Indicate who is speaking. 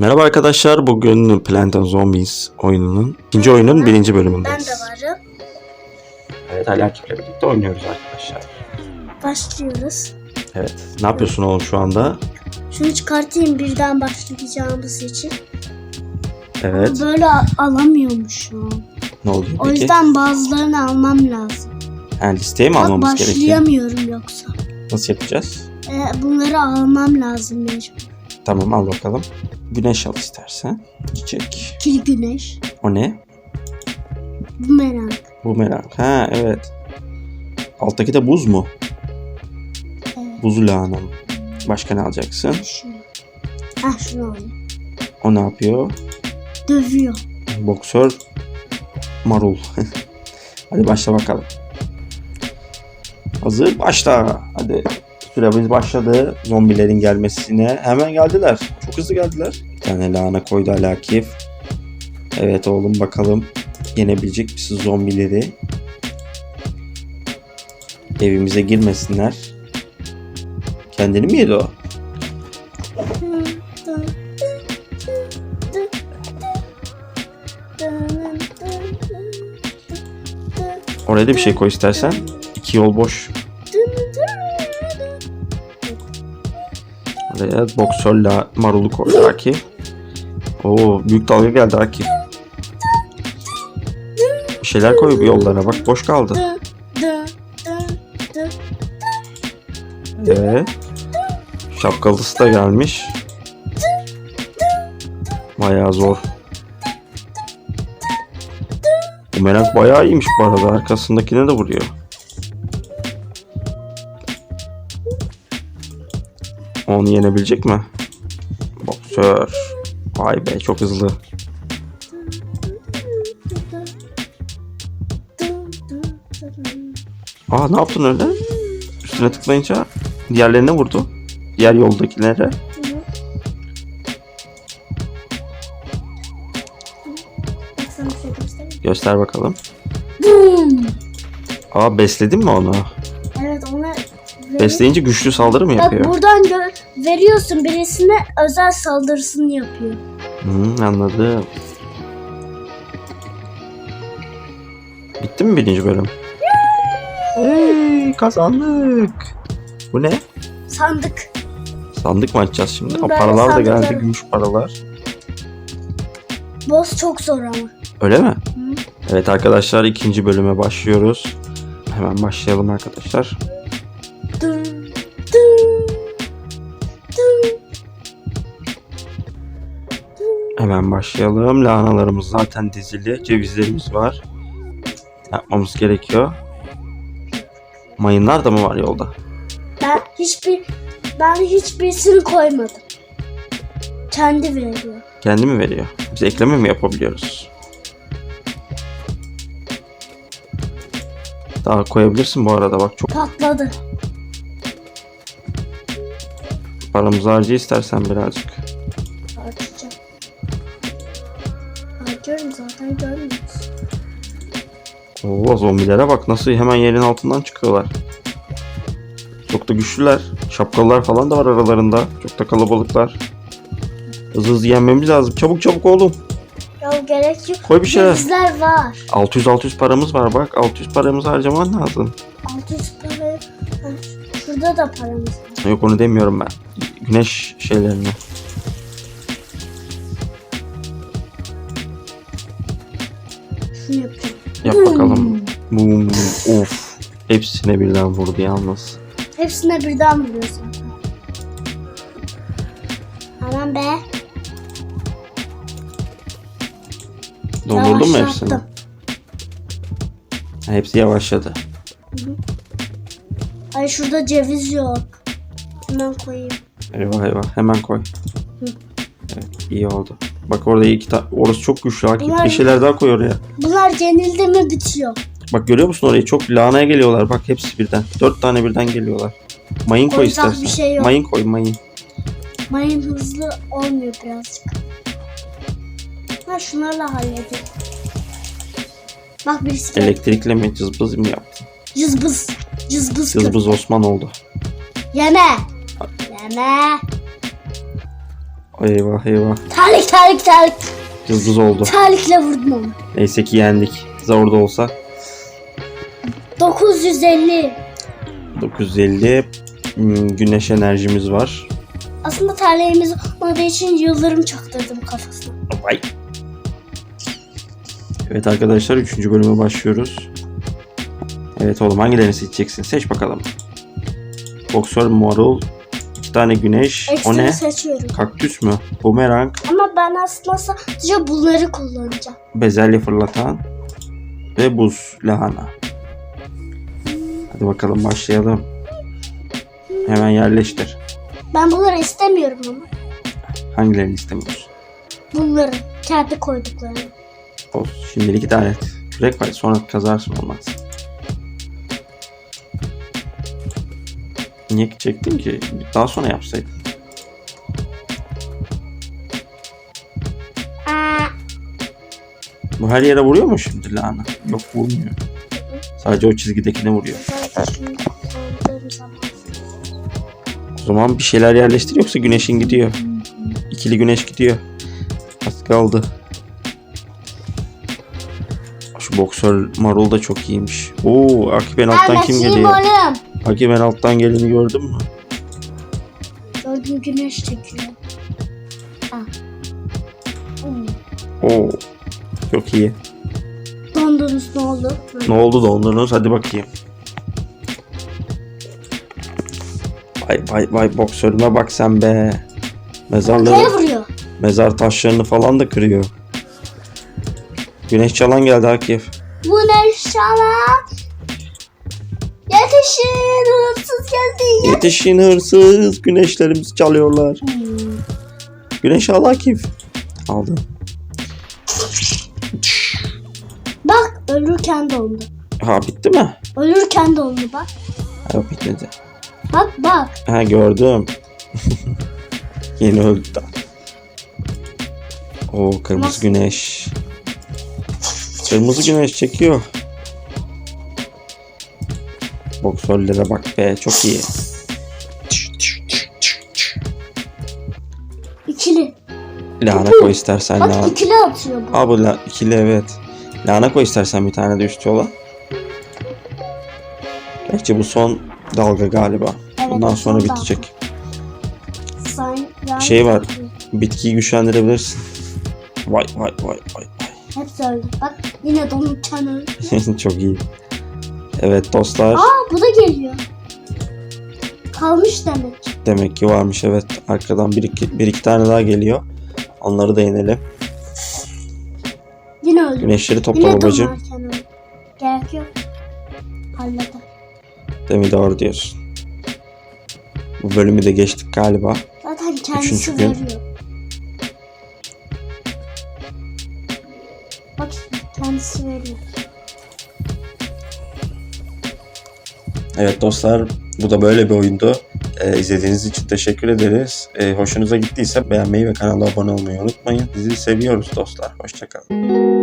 Speaker 1: Merhaba arkadaşlar. Bugün Plant and Zombies oyununun ikinci oyunun birinci
Speaker 2: Ben
Speaker 1: bölümündeyiz.
Speaker 2: de varım.
Speaker 1: Evet Ali Akif'le birlikte oynuyoruz arkadaşlar.
Speaker 2: Başlıyoruz.
Speaker 1: Evet. Ne yapıyorsun oğlum şu anda?
Speaker 2: Şunu çıkartayım birden başlayacağımız için.
Speaker 1: Evet.
Speaker 2: Böyle a- alamıyormuşum.
Speaker 1: Ne oluyor
Speaker 2: O
Speaker 1: peki?
Speaker 2: yüzden bazılarını almam lazım.
Speaker 1: Ha, listeye mi
Speaker 2: Bak
Speaker 1: almamız gerekiyor?
Speaker 2: başlayamıyorum yoksa.
Speaker 1: Nasıl yapacağız?
Speaker 2: Ee, bunları almam lazım mecbur.
Speaker 1: Tamam al bakalım. Güneş al istersen. Çiçek.
Speaker 2: Kil güneş.
Speaker 1: O ne?
Speaker 2: Bu merak.
Speaker 1: Bu merak. Ha evet. Alttaki de buz mu?
Speaker 2: Evet.
Speaker 1: Buzlu lahana mı? Başka ne alacaksın?
Speaker 2: Şunu. Ah şunu alayım.
Speaker 1: O ne yapıyor?
Speaker 2: Dövüyor.
Speaker 1: Boksör marul. Hadi başla bakalım. Hazır başla. Hadi süremiz başladı. Zombilerin gelmesine. Hemen geldiler. Çok hızlı geldiler. Bir tane lahana koydu Ali Akif. Evet oğlum bakalım. Yenebilecek misin zombileri? Evimize girmesinler. Kendini mi yedi o? Oraya da bir şey koy istersen. İki yol boş. Oraya boksörle marulu koy Akif. Oo büyük dalga geldi Akif. Bir şeyler koy bu yollara bak boş kaldı. Evet. Şapkalısı da gelmiş. Bayağı zor. Bu merak bayağı iyiymiş bu arada. Arkasındakine de vuruyor. Onu yenebilecek mi? Boksör. Vay be çok hızlı. Aa ne yaptın öyle? Üstüne tıklayınca diğerlerine vurdu. Diğer yoldakilere. Göster bakalım. Aa besledin mi onu? Besleyince güçlü saldırı mı
Speaker 2: Bak
Speaker 1: yapıyor?
Speaker 2: buradan gö- veriyorsun birisine özel saldırısını yapıyor.
Speaker 1: Hı, anladım. Bitti mi birinci bölüm? Hey, kazandık. Bu ne?
Speaker 2: Sandık.
Speaker 1: Sandık mı açacağız şimdi? Aa,
Speaker 2: Ben
Speaker 1: paralar da geldi, gümüş paralar.
Speaker 2: Boss çok zor ama.
Speaker 1: Öyle mi? Evet arkadaşlar ikinci bölüme başlıyoruz. Hemen başlayalım arkadaşlar. Hemen başlayalım. Lahanalarımız zaten dizili. Cevizlerimiz var. Yapmamız gerekiyor. Mayınlar da mı var yolda?
Speaker 2: Ben hiçbir ben hiçbirisini koymadım. Kendi veriyor.
Speaker 1: Kendi mi veriyor? Biz ekleme mi yapabiliyoruz? Daha koyabilirsin bu arada bak çok
Speaker 2: Patladı.
Speaker 1: paramızı harca istersen birazcık.
Speaker 2: Harcıyorum zaten görmüyorsun.
Speaker 1: Oo zombilere bak nasıl hemen yerin altından çıkıyorlar. Çok da güçlüler. Şapkalılar falan da var aralarında. Çok da kalabalıklar. Hızlı hızlı yenmemiz lazım. Çabuk çabuk oğlum.
Speaker 2: Ya gerek yok.
Speaker 1: Koy bir şeyler.
Speaker 2: Denizler var.
Speaker 1: 600-600 paramız var bak. 600 paramızı harcaman lazım.
Speaker 2: 600 para. Şurada da paramız var.
Speaker 1: Yok onu demiyorum ben. Güneş şeylerini.
Speaker 2: Yapacağım.
Speaker 1: Yap bakalım. Boom, boom. Of. Hepsine birden vurdu yalnız.
Speaker 2: Hepsine birden vuruyor zaten. Aman be.
Speaker 1: Dondurdun mu hepsini?
Speaker 2: Yavaşlattım.
Speaker 1: Ha, Hepsi yavaşladı.
Speaker 2: Ay şurada ceviz yok. Hemen koyayım.
Speaker 1: Eyvah eyvah. Hemen koy. Evet iyi oldu. Bak orada iki tane. Orası çok güçlü. Akif
Speaker 2: Bunlar-
Speaker 1: bir şeyler daha koy oraya.
Speaker 2: Bunlar yenildi mi bitiyor.
Speaker 1: Bak görüyor musun orayı? Çok lahanaya geliyorlar. Bak hepsi birden. Dört tane birden geliyorlar. Mayın koy
Speaker 2: Koyacak
Speaker 1: istersen.
Speaker 2: bir şey yok.
Speaker 1: Mayın koy mayın.
Speaker 2: Mayın hızlı olmuyor birazcık. Ha şunlarla halledeyim. Bak birisi geldi.
Speaker 1: Elektrikle mi cızbız mı yaptın?
Speaker 2: Cızbız. Cızbız. kız.
Speaker 1: Cızbız Osman oldu.
Speaker 2: Yeme. Yeme.
Speaker 1: Eyvah eyvah.
Speaker 2: Terlik terlik terlik.
Speaker 1: Yıldız oldu.
Speaker 2: Terlikle vurdum onu.
Speaker 1: Neyse ki yendik. Zor da olsa.
Speaker 2: 950.
Speaker 1: 950 hmm, güneş enerjimiz var.
Speaker 2: Aslında terliğimiz olmadığı için yıldırım çaktırdım kafasına.
Speaker 1: Vay. Evet arkadaşlar 3. bölüme başlıyoruz. Evet oğlum hangilerini seçeceksin? Seç bakalım. Boksör marul, iki tane güneş. O
Speaker 2: Ekstra
Speaker 1: ne?
Speaker 2: seçiyorum.
Speaker 1: Kaktüs mü? Bumerang,
Speaker 2: Ama ben aslında sadece bunları kullanacağım.
Speaker 1: bezelye fırlatan ve buz lahana. Hadi bakalım başlayalım. Hemen yerleştir.
Speaker 2: Ben bunları istemiyorum ama.
Speaker 1: Hangilerini istemiyorsun?
Speaker 2: Bunları kendi koyduklarını.
Speaker 1: Olsun. Şimdilik idare et. Kürek var sonra kazarsın olmaz. Niye çektin ki? Daha sonra yapsaydın.
Speaker 2: Aa,
Speaker 1: Bu her yere vuruyor mu şimdi lahana? Yok vurmuyor. Sadece o çizgidekine vuruyor. O zaman bir şeyler yerleştir yoksa güneşin gidiyor. İkili güneş gidiyor. Az kaldı. Şu boksör marul da çok iyiymiş. Oo Akif en alttan kim geliyor?
Speaker 2: oğlum.
Speaker 1: Akif en alttan geleni gördün mü?
Speaker 2: Gördüm güneş çekiyor. Ah.
Speaker 1: Oo çok iyi.
Speaker 2: Dondunuz ne oldu?
Speaker 1: Ne oldu dondurunuz? Hadi bakayım. Vay vay vay boksörüme bak sen be. Mezarları, mezar taşlarını falan da kırıyor. Güneş çalan geldi Akif.
Speaker 2: Bu ne şaman? Yetişin hırsız geldi.
Speaker 1: Yetişin hırsız. Güneşlerimizi çalıyorlar.
Speaker 2: Hmm.
Speaker 1: Güneş al Akif. Aldı.
Speaker 2: Bak ölürken dondu.
Speaker 1: Ha bitti mi?
Speaker 2: Ölürken dondu bak.
Speaker 1: Yok bitmedi.
Speaker 2: Bak bak.
Speaker 1: Ha gördüm. Yeni öldü da. Oo kırmızı
Speaker 2: Nasıl?
Speaker 1: güneş. Kırmızı güneş çekiyor. Boksörlere bak be çok iyi.
Speaker 2: İkili.
Speaker 1: Lahana koy istersen
Speaker 2: Bak
Speaker 1: lahana.
Speaker 2: ikili atıyor bu.
Speaker 1: Aa bu la- ikili evet. Lahana koy istersen bir tane de üst yola. Gerçi bu son dalga galiba.
Speaker 2: Evet,
Speaker 1: Bundan sonra
Speaker 2: son dalga.
Speaker 1: bitecek.
Speaker 2: Sen, yani
Speaker 1: Şey var. Bitkiyi güçlendirebilirsin. Vay vay vay vay.
Speaker 2: Hepsi öldü. Bak yine donurken öldü.
Speaker 1: Çok iyi. Evet dostlar.
Speaker 2: Aa bu da geliyor. Kalmış demek.
Speaker 1: Demek ki varmış evet. Arkadan bir iki, bir iki tane daha geliyor. Onları da yenelim.
Speaker 2: Yine öldü.
Speaker 1: Güneşleri topla
Speaker 2: Yine
Speaker 1: babacığım.
Speaker 2: donarken. Gerek yok. Halleder.
Speaker 1: Demi doğru diyorsun. Bu bölümü de geçtik galiba.
Speaker 2: Zaten kendisi
Speaker 1: Üçüncü gün.
Speaker 2: veriyor. Bak kendisi veriyor.
Speaker 1: Evet dostlar bu da böyle bir oyundu. Ee, izlediğiniz için teşekkür ederiz. Ee, hoşunuza gittiyse beğenmeyi ve kanala abone olmayı unutmayın. Sizi seviyoruz dostlar. Hoşçakalın.